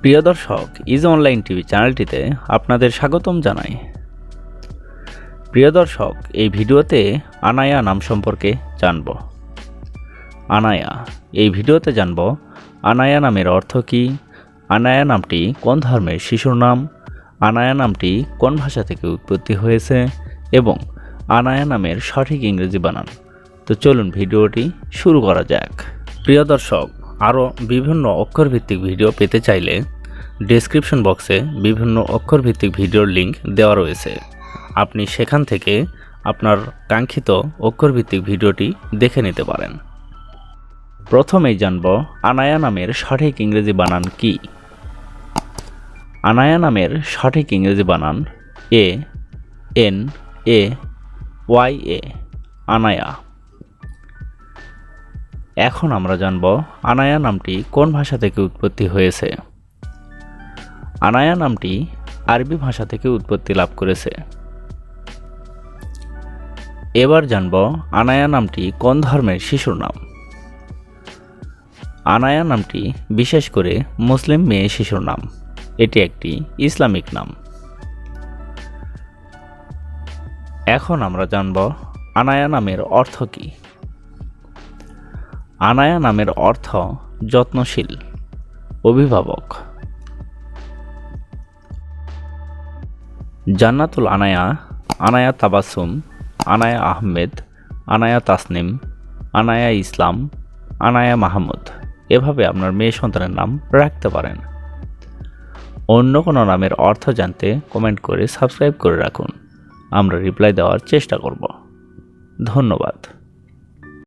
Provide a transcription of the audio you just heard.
প্রিয় দর্শক is online TV চ্যানেলটিতে আপনাদের স্বাগতম জানাই। প্রিয় দর্শক, এই ভিডিওতে আনায়া নাম সম্পর্কে জানব। আনায়া, এই ভিডিওতে জানব আনায়া নামের অর্থ কী, আনায়া নামটি কোন ধর্মের শিশুর নাম, আনায়া নামটি কোন ভাষা থেকে উৎপত্তি হয়েছে, এবং আনায়া নামের সঠিক ইংরেজি বানান। তো চলুন ভিডিওটি শুরু করা যাক। প্রিয় দর্শক আরও বিভিন্ন অক্ষরভিত্তিক ভিডিও পেতে চাইলে ডেসক্রিপশন বক্সে বিভিন্ন অক্ষরভিত্তিক ভিডিওর লিঙ্ক দেওয়া রয়েছে। আপনি সেখান থেকে আপনার কাঙ্ক্ষিত অক্ষরভিত্তিক ভিডিওটি দেখে নিতে পারেন। প্রথমেই জানব আনায়া নামের সঠিক ইংরেজি বানান কি? আনায়া নামের সঠিক ইংরেজি বানান A N A Y A Anaya. এখন আমরা জানব আনায়া নামটি কোন ভাষা থেকে উৎপত্তি হয়েছে। আনায়া নামটি আরবি ভাষা থেকে উৎপত্তি লাভ করেছে। এবার জানব আনায়া নামটি কোন ধর্মের শিশুর নাম। আনায়া নামটি বিশেষ করে মুসলিম মেয়ে শিশুর নাম। এটি একটি ইসলামিক নাম। এখন আমরা জানব আনায়া নামের অর্থ কী। আনায়া নামের অর্থ যত্নশীল, অভিভাবক। জান্নাতুল আনায়া আনায়া তাবাসুম আনায়া আহমেদ, আনায়া তাসনিম, আনায়া ইসলাম, আনায়া মাহমুদ। এভাবে আপনার মেয়ে সন্তানের নাম রাখতে পারেন। অন্য কোনো নামের অর্থ জানতে কমেন্ট করে সাবস্ক্রাইব করে রাখুন। আমরা রিপ্লাই দেওয়ার চেষ্টা করব। ধন্যবাদ।